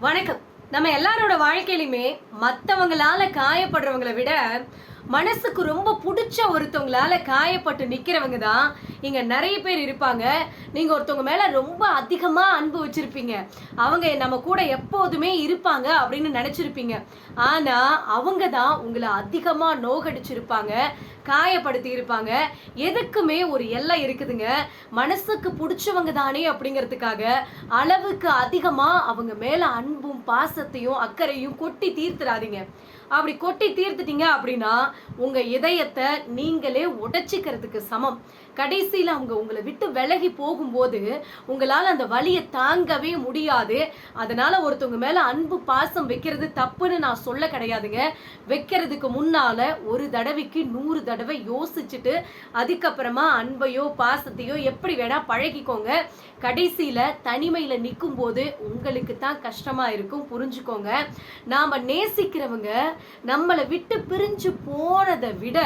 வணக்கம். நம்ம எல்லாரோட வாழ்க்கையிலுமே மற்றவங்களால காயப்படுறவங்களை விட மனசுக்கு ரொம்ப பிடிச்ச ஒருத்தவங்களால காயப்பட்டு நிற்கிறவங்க தான் இங்கே நிறைய பேர் இருப்பாங்க. நீங்கள் ஒருத்தவங்க மேலே ரொம்ப அதிகமாக அன்பு வச்சுருப்பீங்க. அவங்க நம்ம கூட எப்போதுமே இருப்பாங்க அப்படின்னு நினச்சிருப்பீங்க. ஆனால் அவங்க தான் உங்களை அதிகமாக நோகடிச்சிருப்பாங்க காயப்படுத்தி இருப்பாங்க. எதுக்குமே ஒரு எல்லை இருக்குதுங்க. மனசுக்கு பிடிச்சவங்க தானே அப்படிங்கிறதுக்காக அளவுக்கு அதிகமாக அவங்க மேலே அன்பும் பாசத்தையும் அக்கறையும் கொட்டி தீர்த்துறாதீங்க. அப்படி கொட்டி தீர்த்துட்டீங்க அப்படின்னா உங்க இதயத்தை நீங்களே உடைச்சிக்கிறதுக்கு சமம். கடைசியில் அவங்க உங்களை விட்டு விலகி போகும்போது உங்களால் அந்த வலியை தாங்கவே முடியாது. அதனால் ஒருத்தவங்க மேலே அன்பு பாசம் வைக்கிறது தப்புன்னு நான் சொல்ல கிடையாதுங்க. வைக்கிறதுக்கு முன்னால் ஒரு தடவைக்கு நூறு தடவை யோசிச்சுட்டு அதுக்கப்புறமா அன்பையோ பாசத்தையோ எப்படி வேணால் பழகிக்கோங்க. கடைசியில் தனிமையில் நிற்கும் போது உங்களுக்கு தான் கஷ்டமாக இருக்கும் புரிஞ்சுக்கோங்க. நாம் நேசிக்கிறவங்க நம்மளை விட்டு பிரிஞ்சு போனதை விட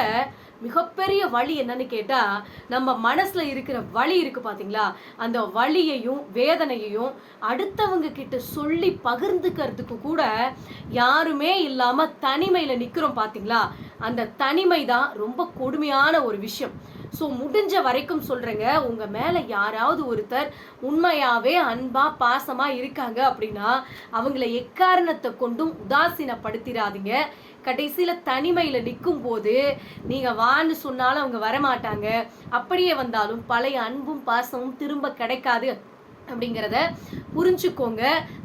மிகப்பெரிய வழி என்னன்னு கேட்டால் நம்ம மனசில் இருக்கிற வழி இருக்குது பார்த்தீங்களா அந்த வழியையும் வேதனையையும் அடுத்தவங்க கிட்ட சொல்லி பகிர்ந்துக்கிறதுக்கு கூட யாருமே இல்லாமல் தனிமையில் நிற்கிறோம் பார்த்தீங்களா அந்த தனிமை தான் ரொம்ப கொடுமையான ஒரு விஷயம். ஸோ முடிஞ்ச வரைக்கும் சொல்கிறேங்க உங்கள் மேலே யாராவது ஒருத்தர் உண்மையாகவே அன்பாக பாசமாக இருக்காங்க அப்படின்னா அவங்கள எக்காரணத்தை கொண்டும் உதாசீனப்படுத்திடாதீங்க கடைசியில தனிமையில் நிற்கும் போது நீங்கள் வான்னு சொன்னாலும் அவங்க வரமாட்டாங்க. அப்படியே வந்தாலும் பழைய அன்பும் பாசமும் திரும்ப கிடைக்காது. அப்படிங்கிறத புரிஞ்சுக்கோங்க.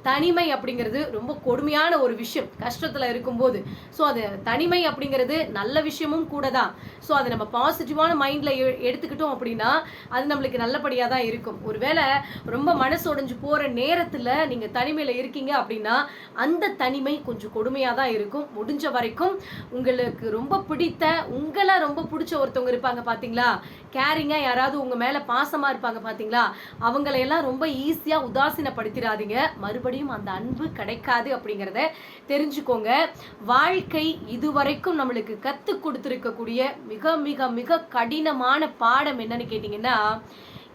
தனிமை அப்படிங்கிறது ரொம்ப கொடுமையான ஒரு விஷயம். கஷ்டத்தில் இருக்கும்போது. ஸோ அது தனிமை அப்படிங்கிறது நல்ல விஷயமும் கூட தான் ஸோ அதை நம்ம பாசிட்டிவான மைண்டில் எடுத்துக்கிட்டோம் அப்படின்னா அது நம்மளுக்கு நல்லபடியாக தான் இருக்கும். ஒருவேளை ரொம்ப மனசு உடைஞ்சு போகிற நேரத்தில் நீங்கள் தனிமையில் இருக்கீங்க அப்படின்னா அந்த தனிமை கொஞ்சம் கொடுமையாக தான் இருக்கும். முடிஞ்ச வரைக்கும் உங்களுக்கு ரொம்ப பிடித்த உங்களை ரொம்ப பிடிச்ச ஒருத்தவங்க இருப்பாங்க பார்த்தீங்களா கேரிங்காக யாராவது உங்கள் மேலே பாசமாக இருப்பாங்க பார்த்தீங்களா அவங்களையெல்லாம் ரொம்ப ஈஸியாக உதாசீனப்படுத்திடாதீங்க மறுபடியும் அந்த அன்பு கிடைக்காது அப்படிங்கிறத தெரிஞ்சுக்கோங்க. வாழ்க்கை இதுவரைக்கும் நம்மளுக்கு கற்றுக் கொடுத்துருக்கக்கூடிய மிக மிக மிக கடினமான பாடம் என்னன்னு கேட்டிங்கன்னா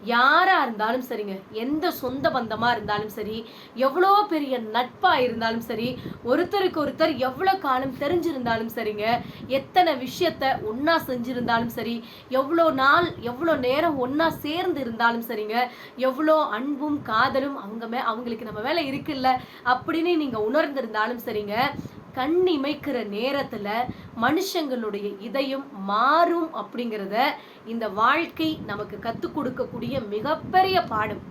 யாரா இருந்தாலும் சரிங்க. எந்த சொந்த பந்தமா இருந்தாலும் சரி எவ்வளோ பெரிய நட்பா இருந்தாலும் சரி ஒருத்தருக்கு ஒருத்தர் எவ்வளோ காலம் தெரிஞ்சிருந்தாலும் சரிங்க. எத்தனை விஷயத்த ஒன்றா செஞ்சிருந்தாலும் சரி எவ்வளோ நாள் எவ்வளோ நேரம் ஒன்றா சேர்ந்து இருந்தாலும் சரிங்க. எவ்வளோ அன்பும் காதலும் அவங்க மே அவங்களுக்கு நம்ம மேலே இருக்குல்ல அப்படின்னு நீங்க உணர்ந்திருந்தாலும் சரிங்க. கண் இமைக்கிற நேரத்துல மனுஷங்களுடைய இதயம் மாறும் அப்படிங்கிறத இந்த வாழ்க்கை நமக்கு கற்றுக் கொடுக்கக்கூடிய மிகப்பெரிய பாடம்.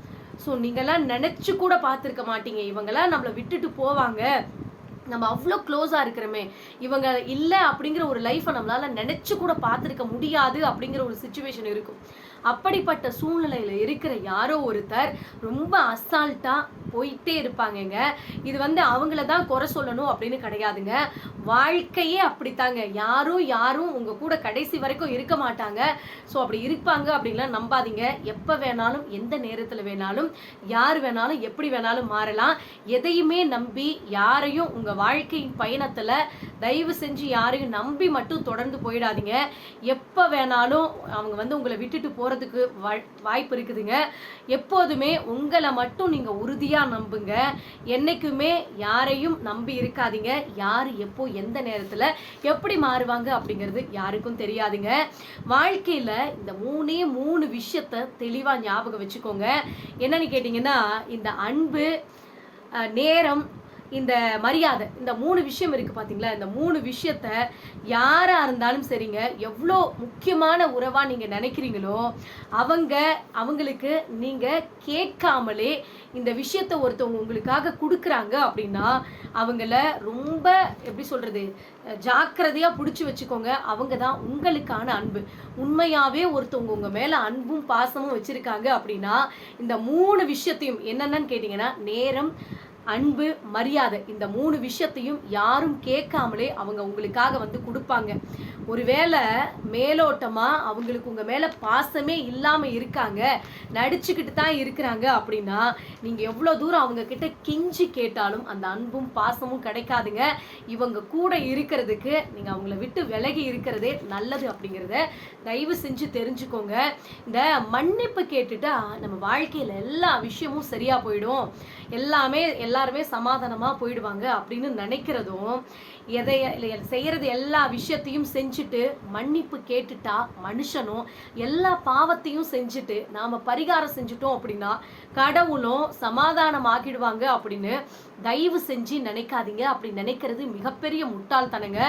ஸோ நீங்களாம் நினைச்சு கூட பார்த்துருக்க மாட்டீங்க. இவங்கெல்லாம் நம்மளை விட்டுட்டு போவாங்க. நம்ம அவ்வளோ க்ளோஸாக இருக்கிறோமே. இவங்க இல்லை அப்படிங்கிற ஒரு லைஃப்பை நம்மளால் நினச்சி கூட பார்த்துருக்க முடியாது அப்படிங்கிற ஒரு சுச்சுவேஷன் இருக்கும். அப்படிப்பட்ட சூழ்நிலையில் இருக்கிற யாரோ ஒருத்தர் ரொம்ப அசால்ட்டாக போயிட்டே இருப்பாங்கங்க. இது வந்து அவங்கள தான் குறை சொல்லணும் அப்படின்னு கிடையாதுங்க. வாழ்க்கையே அப்படித்தாங்க. யாரும் யாரும் உங்கள் கூட கடைசி வரைக்கும் இருக்க மாட்டாங்க. ஸோ அப்படி இருப்பாங்க அப்படின்லாம் நம்பாதீங்க. எப்போ வேணாலும் எந்த நேரத்தில் வேணாலும் யார் வேணாலும் எப்படி வேணாலும் மாறலாம். எதையுமே நம்பி யாரையும் உங்கள் வாழ்க்கையின் பயணத்தில் தயவு செஞ்சு யாரையும் நம்பி மட்டும் தொடர்ந்து போயிடாதீங்க. எப்போ வேணாலும் அவங்க வந்து உங்களை விட்டுட்டு போகிறதுக்கு வாய்ப்பு இருக்குதுங்க. எப்போதுமே உங்களை மட்டும் நீங்கள் உறுதியாக நம்புங்க. என்றைக்குமே யாரையும் நம்பி இருக்காதீங்க. யார் எப்போ எந்த நேரத்தில் எப்படி மாறுவாங்க அப்படிங்கிறது யாருக்கும் தெரியாதுங்க. வாழ்க்கையில் இந்த மூணே மூணு விஷயத்த தெளிவாக ஞாபகம் வச்சுக்கோங்க. என்னன்னு கேட்டிங்கன்னா இந்த அன்பு நேரம் இந்த மரியாதை இந்த மூணு விஷயம் இருக்கு பாத்தீங்களா? இந்த மூணு விஷயத்த யாரா இருந்தாலும் சரிங்க எவ்வளோ முக்கியமான உறவா நீங்க நினைக்கிறீங்களோ அவங்க அவங்களுக்கு நீங்க கேட்காமலே இந்த விஷயத்த ஒருத்தவங்க உங்களுக்காக கொடுக்குறாங்க அப்படின்னா அவங்கள ரொம்ப எப்படி சொல்றது ஜாக்கிரதையா பிடிச்சி வச்சுக்கோங்க. அவங்க தான் உங்களுக்கான அன்பு. உண்மையாவே ஒருத்தவங்க உங்க மேல அன்பும் பாசமும் வச்சிருக்காங்க அப்படின்னா இந்த மூணு விஷயத்தையும் என்னென்னன்னு கேட்டிங்கன்னா நேரம் அன்பு மரியாதை இந்த மூணு விஷயத்தையும் யாரும் கேட்காமலே அவங்க உங்களுக்காக வந்து கொடுப்பாங்க. ஒருவேளை மேலோட்டமாக அவங்களுக்கு உங்கள் மேலே பாசமே இல்லாமல் இருக்காங்க நடிச்சுக்கிட்டு தான் இருக்கிறாங்க அப்படின்னா நீங்கள் எவ்வளோ தூரம் அவங்க கிட்ட கெஞ்சி கேட்டாலும் அந்த அன்பும் பாசமும் கிடைக்காதுங்க. இவங்க கூட இருக்கிறதுக்கு நீங்கள் அவங்கள விட்டு விலகி இருக்கிறதே நல்லது அப்படிங்கிறத தயவு செஞ்சு தெரிஞ்சுக்கோங்க. இந்த மன்னிப்பு கேட்டுட்டா நம்ம வாழ்க்கையில் எல்லா விஷயமும் சரியாக போயிடும். எல்லாமே எல்லா எல்லாருமே சமாதானமா போயிடுவாங்க அப்படின்னு நினைக்கிறதும் எதை இல்லை, செய்கிறது எல்லா விஷயத்தையும் செஞ்சுட்டு மன்னிப்பு கேட்டுட்டா மனுஷனும் எல்லா பாவத்தையும் செஞ்சுட்டு நாம் பரிகாரம் செஞ்சுட்டோம் அப்படின்னா கடவுளும் சமாதானம் ஆக்கிடுவாங்க அப்படின்னு தயவு செஞ்சு நினைக்காதீங்க. அப்படி நினைக்கிறது மிகப்பெரிய முட்டாள்தனங்க.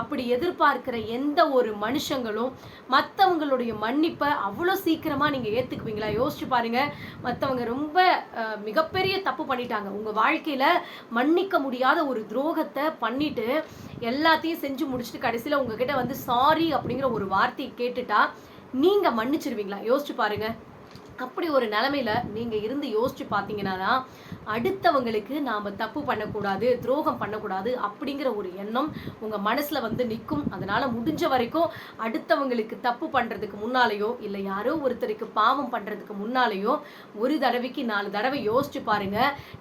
அப்படி எதிர்பார்க்கிற எந்த ஒரு மனுஷங்களும் மற்றவங்களுடைய மன்னிப்பை அவ்வளோ சீக்கிரமாக நீங்கள் ஏற்றுக்குவீங்களா யோசிச்சு பாருங்கள் மற்றவங்க ரொம்ப மிகப்பெரிய தப்பு பண்ணிட்டாங்க. உங்கள் வாழ்க்கையில் மன்னிக்க முடியாத ஒரு துரோகத்தை பண்ணிட்டு எல்லாத்தையும் செஞ்சு முடிச்சுட்டு கடைசியில உங்ககிட்ட வந்து சாரி அப்படிங்கிற ஒரு வார்த்தையை கேட்டுட்டா நீங்க மன்னிச்சிருவீங்களா? யோசிச்சு பாருங்க. அப்படி ஒரு நிலைமையில நீங்க இருந்து யோசிச்சு பார்த்தீங்கன்னா தான் அடுத்தவங்களுக்கு நாம் தப்பு பண்ணக்கூடாது துரோகம் பண்ணக்கூடாது அப்படிங்கிற ஒரு எண்ணம் உங்கள் மனசில் வந்து நிற்கும் அதனால் முடிஞ்ச வரைக்கும் அடுத்தவங்களுக்கு தப்பு பண்ணுறதுக்கு முன்னாலேயோ இல்லை யாரோ ஒருத்தருக்கு பாவம் பண்ணுறதுக்கு முன்னாலேயோ ஒரு தடவைக்கு நாலு தடவை யோசிச்சு பாருங்க.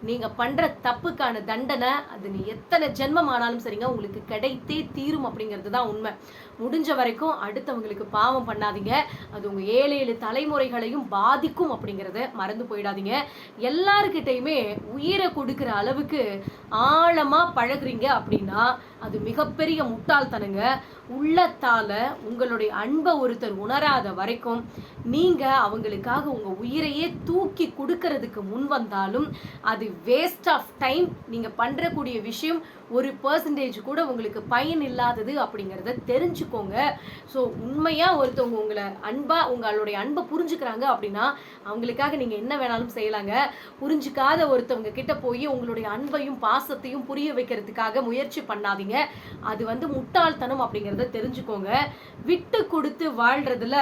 நீங்கள் பண்ணுற தப்புக்கான தண்டனை அது நீ எத்தனை ஜென்மம் ஆனாலும் சரிங்க உங்களுக்கு கிடைத்தே தீரும் அப்படிங்கிறது தான் உண்மை. முடிஞ்ச வரைக்கும் அடுத்தவங்களுக்கு பாவம் பண்ணாதீங்க. அது உங்கள் ஏழு ஏழு தலைமுறைகளையும் பாதிக்கும் அப்படிங்கிறத மறந்து போயிடாதீங்க. எல்லாருக்கிட்டையுமே உயிரை கொடுக்கிற அளவுக்கு ஆழமா பழகுறீங்க அப்படின்னா அது மிகப்பெரிய முட்டாள்தனங்க. உள்ளத்தால உங்களுடைய அன்பை ஒருத்தர் உணராத வரைக்கும் நீங்க அவங்களுக்காக உங்க உயிரையே தூக்கி கொடுக்கறதுக்கு முன் வந்தாலும் அது வேஸ்ட் ஆஃப் டைம் நீங்க பண்றக்கூடிய விஷயம் ஒரு பர்சன்டேஜ் கூட உங்களுக்கு பயன் இல்லாதது அப்படிங்கிறத தெரிஞ்சுக்கோங்க. ஸோ உண்மையாக ஒருத்தவங்க உங்களை அன்பா உங்களுடைய அன்பை புரிஞ்சுக்கிறாங்க அப்படின்னா அவங்களுக்காக நீங்கள் என்ன வேணாலும் செய்யலாங்க. புரிஞ்சுக்காத ஒருத்தவங்க கிட்ட போய் உங்களுடைய அன்பையும் பாசத்தையும் புரிய வைக்கிறதுக்காக முயற்சி பண்ணாதீங்க. அது வந்து முட்டாள்தனம் அப்படிங்கிறத தெரிஞ்சுக்கோங்க. விட்டு கொடுத்து வாழ்றதுல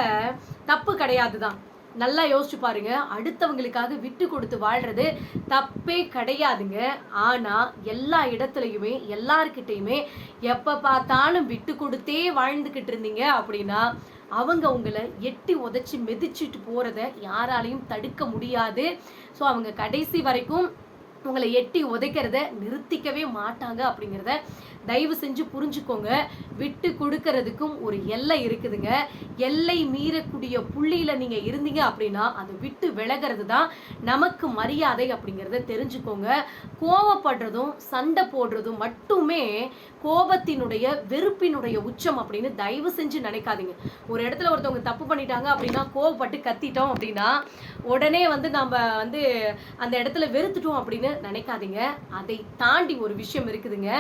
தப்பு கிடையாது தான் நல்லா யோசிச்சு பாருங்க. அடுத்தவங்களுக்காக விட்டு கொடுத்து வாழ்றது தப்பே கிடையாதுங்க. ஆனா எல்லா இடத்துலையுமே எல்லார்கிட்டையுமே எப்ப பார்த்தாலும் விட்டு கொடுத்தே வாழ்ந்துகிட்டு இருந்தீங்க அப்படின்னா அவங்க உங்களை எட்டி உதைச்சி மிதிச்சிட்டு போறத யாராலையும் தடுக்க முடியாது. ஸோ அவங்க கடைசி வரைக்கும் உங்களை எட்டி உதைக்கிறத நிறுத்திக்கவே மாட்டாங்க அப்படிங்கிறத தயவு செஞ்சு புரிஞ்சுக்கோங்க. விட்டு கொடுக்கறதுக்கும் ஒரு எல்லை இருக்குதுங்க. எல்லை மீறக்கூடிய புள்ளியில் நீங்கள் இருந்தீங்க அப்படின்னா அதை விட்டு விலகிறது தான் நமக்கு மரியாதை அப்படிங்கிறத தெரிஞ்சுக்கோங்க. கோவப்படுறதும் சண்டை போடுறதும் மட்டுமே கோபத்தினுடைய வெறுப்பினுடைய உச்சம் அப்படின்னு தயவு செஞ்சு நினைக்காதீங்க. ஒரு இடத்துல ஒருத்தவங்க தப்பு பண்ணிட்டாங்க அப்படின்னா கோவப்பட்டு கத்திட்டோம் அப்படின்னா உடனே வந்து நம்ம வந்து அந்த இடத்துல வெறுத்துட்டோம் அப்படின்னு நினைக்காதீங்க. அதை தாண்டி ஒரு விஷயம் இருக்குதுங்க.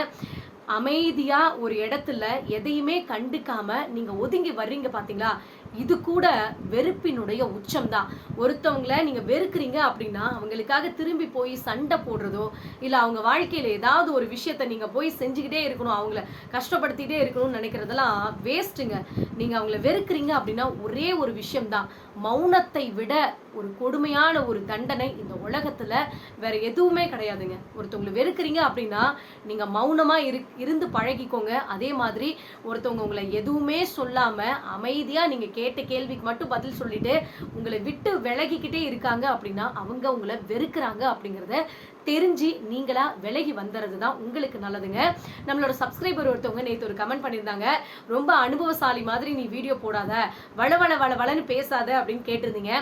அமைதியா ஒரு இடத்துல எதையுமே கண்டுக்காம நீங்க ஒதுங்கி வர்றீங்க பாத்தீங்களா? இது கூட வெறுப்பினுடைய உச்சம் தான் ஒருத்தவங்கள நீங்க வெறுக்கிறீங்க அப்படின்னா அவங்களுக்காக திரும்பி போய் சண்டை போடுறதோ இல்ல அவங்க வாழ்க்கையில ஏதாவது ஒரு விஷயத்த நீங்க போய் செஞ்சுக்கிட்டே இருக்கணும் அவங்கள கஷ்டப்படுத்திட்டே இருக்கணும்னு நினைக்கிறதெல்லாம் வேஸ்ட்டுங்க நீங்க அவங்கள வெறுக்கிறீங்க அப்படின்னா ஒரே ஒரு விஷயம் தான் மௌனத்தை விட ஒரு கொடுமையான ஒரு தண்டனை இந்த உலகத்துல வேற எதுவுமே கிடையாதுங்க. ஒருத்தவங்களை வெறுக்கிறீங்க அப்படின்னா நீங்க மௌனமா இரு இருந்து பழகிக்கோங்க. அதே மாதிரி ஒருத்தவங்க உங்களை எதுவுமே சொல்லாம அமைதியா நீங்க கேட்ட கேள்விக்கு மட்டும் பதில் சொல்லிட்டு உங்களை விட்டு விலகிக்கிட்டே இருக்காங்க அப்படின்னா அவங்க உங்களை வெறுக்கிறாங்க அப்படிங்கிறத தெரிஞ்சு நீங்களா விலகி வந்துறது தான் உங்களுக்கு நல்லதுங்க. நம்மளோட சப்ஸ்கிரைபர் ஒருத்தவங்க நேற்று ஒரு கமெண்ட் பண்ணியிருந்தாங்க. ரொம்ப அனுபவசாலி மாதிரி நீ வீடியோ போடாத வள வள வள வளன்னு பேசாத அப்படின்னு கேட்டிருந்தீங்க.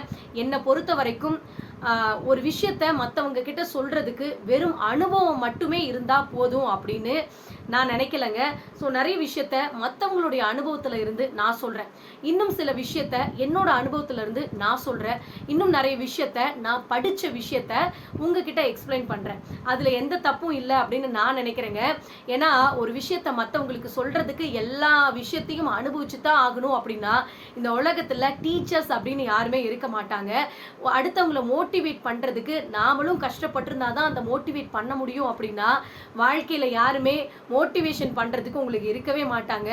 என்னை பொறுத்த வரைக்கும் ஒரு விஷயத்த மற்றவங்க கிட்ட சொல்றதுக்கு வெறும் அனுபவம் மட்டுமே இருந்தா போதும் அப்படின்னு நான் நினைக்கலங்க. ஸோ நிறைய விஷயத்த மற்றவங்களுடைய அனுபவத்தில் இருந்து நான் சொல்கிறேன் இன்னும் சில விஷயத்த என்னோட அனுபவத்தில் இருந்து நான் சொல்கிறேன் இன்னும் நிறைய விஷயத்த நான் படித்த விஷயத்த உங்ககிட்ட எக்ஸ்பிளைன் பண்ணுறேன் அதில் எந்த தப்பும் இல்லை அப்படின்னு நான் நினைக்கிறேங்க. ஏன்னா ஒரு விஷயத்த மற்றவங்களுக்கு சொல்கிறதுக்கு எல்லா விஷயத்தையும் அனுபவிச்சு தான் ஆகணும் அப்படின்னா இந்த உலகத்தில் டீச்சர்ஸ் அப்படின்னு யாருமே இருக்க மாட்டாங்க. அடுத்தவங்கள மோட்டிவேட் பண்ணுறதுக்கு நாமளும் கஷ்டப்பட்டிருந்தா தான் அந்த மோட்டிவேட் பண்ண முடியும் அப்படின்னா வாழ்க்கையில் யாருமே மோட்டிவேஷன் பண்ணுறதுக்கு உங்களுக்கு இருக்கவே மாட்டாங்க.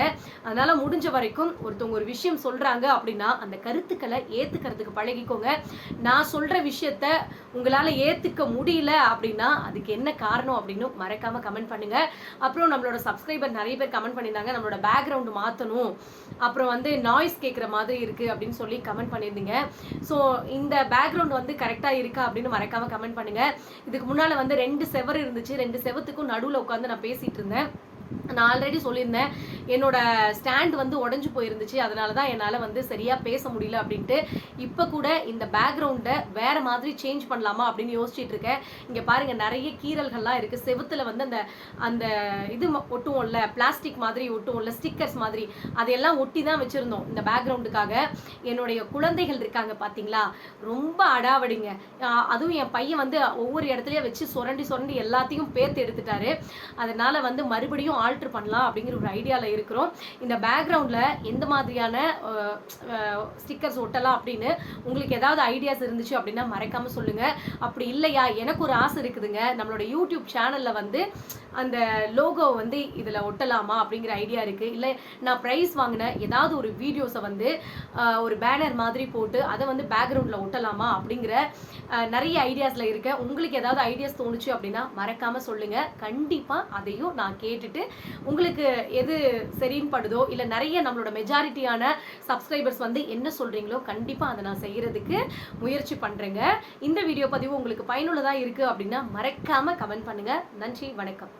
அதனால் முடிஞ்ச வரைக்கும் ஒருத்தவங்க ஒரு விஷயம் சொல்கிறாங்க அப்படின்னா அந்த கருத்துக்களை ஏற்றுக்கிறதுக்கு பழகிக்கோங்க. நான் சொல்கிற விஷயத்த உங்களால் ஏற்றுக்க முடியல அப்படின்னா அதுக்கு என்ன காரணம் அப்படின்னு மறக்காமல் கமெண்ட் பண்ணுங்கள் அப்புறம் நம்மளோட சப்ஸ்கிரைபர் நிறைய பேர் கமெண்ட் பண்ணியிருந்தாங்க. நம்மளோட பேக்ரவுண்ட் மாற்றணும் அப்புறம் வந்து நாய்ஸ் கேட்குற மாதிரி இருக்குது அப்படின்னு சொல்லி கமெண்ட் பண்ணியிருந்தீங்க. ஸோ இந்த பேக்ரவுண்ட் வந்து கரெக்டாக இருக்கா அப்படின்னு மறக்காமல் கமெண்ட் பண்ணுங்கள் இதுக்கு முன்னால் வந்து ரெண்டு செவர் இருந்துச்சு. ரெண்டு செவத்துக்கும் நடுவில் உட்காந்து நான் பேசிகிட்டு இருந்தேன். நான் ஆல்ரெடி சொல்லியிருந்தேன். என்னோட ஸ்டாண்ட் வந்து உடஞ்சு போயிருந்துச்சு. அதனால தான் என்னால் வந்து சரியாக பேச முடியல அப்படின்ட்டு இப்போ கூட இந்த பேக்ரவுண்டை வேற மாதிரி சேஞ்ச் பண்ணலாமா அப்படின்னு யோசிச்சுட்டு இருக்கேன். இங்கே பாருங்க நிறைய கீறல்கள்லாம் இருக்கு. செவுத்துல வந்து அந்த அந்த இது ஒட்டும் ஒட்டுவோம்ல பிளாஸ்டிக் மாதிரி ஒட்டுவோம்ல ஸ்டிக்கர்ஸ் மாதிரி அதையெல்லாம் ஒட்டி தான் வச்சிருந்தோம் இந்த பேக்ரவுண்டுக்காக என்னுடைய குழந்தைகள் இருக்காங்க பாத்தீங்களா? ரொம்ப அடாவடிங்க. அதுவும் என் பையன் வந்து ஒவ்வொரு இடத்துலையே வச்சு சுரண்டி சுரண்டி எல்லாத்தையும் பேர்த்து எடுத்துட்டாரு. அதனால வந்து மறுபடியும் ஆல்ட்ரு பண்ணலாம் அப்படிங்கிற ஒரு ஐடியாவில் இருக்கிறோம். இந்த பேக்ரவுண்டில் எந்த மாதிரியான ஸ்டிக்கர்ஸ் ஒட்டலாம் அப்படின்னு உங்களுக்கு ஏதாவது ஐடியாஸ் இருந்துச்சு அப்படின்னா மறைக்காமல் சொல்லுங்கள் அப்படி இல்லையா? எனக்கு ஒரு ஆசை இருக்குதுங்க. நம்மளோட யூடியூப் சேனலில் வந்து அந்த லோகோ வந்து இதில் ஒட்டலாமா அப்படிங்கிற ஐடியா இருக்குது இல்லை நான் ப்ரைஸ் வாங்கின ஏதாவது ஒரு வீடியோஸை வந்து ஒரு பேனர் மாதிரி போட்டு அதை வந்து பேக்ரவுண்டில் ஒட்டலாமா அப்படிங்கிற நிறைய ஐடியாஸில் இருக்கேன். உங்களுக்கு ஏதாவது ஐடியாஸ் தோணுச்சு அப்படின்னா மறக்காமல் சொல்லுங்கள் கண்டிப்பாக அதையும் நான் கேட்டுட்டு உங்களுக்கு எது சரின்னு படுதோ இல்லை நிறைய நம்மளோட மெஜாரிட்டியான சப்ஸ்கிரைபர்ஸ் வந்து என்ன சொல்றீங்களோ கண்டிப்பா அதை நான் செய்யறதுக்கு முயற்சி பண்றேங்க. இந்த வீடியோ பதிவு உங்களுக்கு பயனுள்ளதா இருக்கு அப்படின்னா மறக்காம கமெண்ட் பண்ணுங்க. நன்றி வணக்கம்.